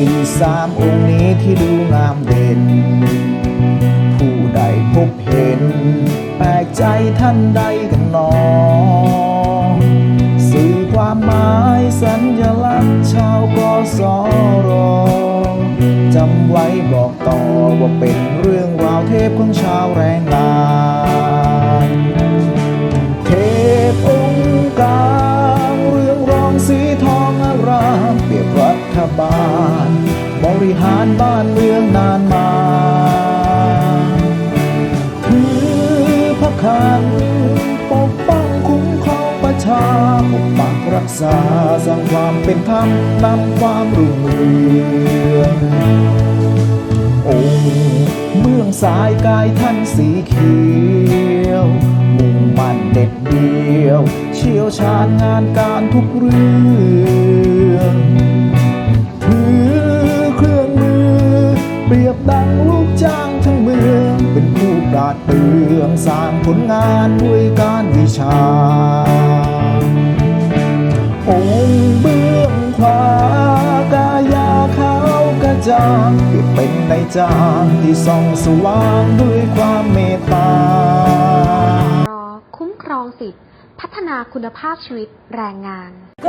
มีสามองค์นี้ที่ดูงามเด่น ผู้ใดพบเห็น แปลกใจท่านใดกันหนอ สื่อความหมายสัญลักษณ์ชาวกสรจำไว้บอกต่อว่าเป็นเรื่องราวเทพของชาวแรงงาน ฐบาล บริหารบ้านเมืองนานมาถือพระคันปกป้องคุ้มครองประชาปกปักรักษาสร้างความเป็นธรรมนำความรุ่งเรืององค์เมืองสายกายท่านสีเขียวมุ่งมั่นเด็ดเดียว เชี่ยวชาญงานการทุกเรื่อง เปรียบดังลูกจ้างทั้งเมือง เป็นผู้ปราดเปรื่อง สร้างผลงานด้วยการวิชา องค์เบื้องขวากายาขาวกระจ่างเปรียบเป็นในจางที่ส่องสว่างด้วยความเมตตารอคุ้มครองสิทธิพัฒนาคุณภาพชีวิตแรงงานก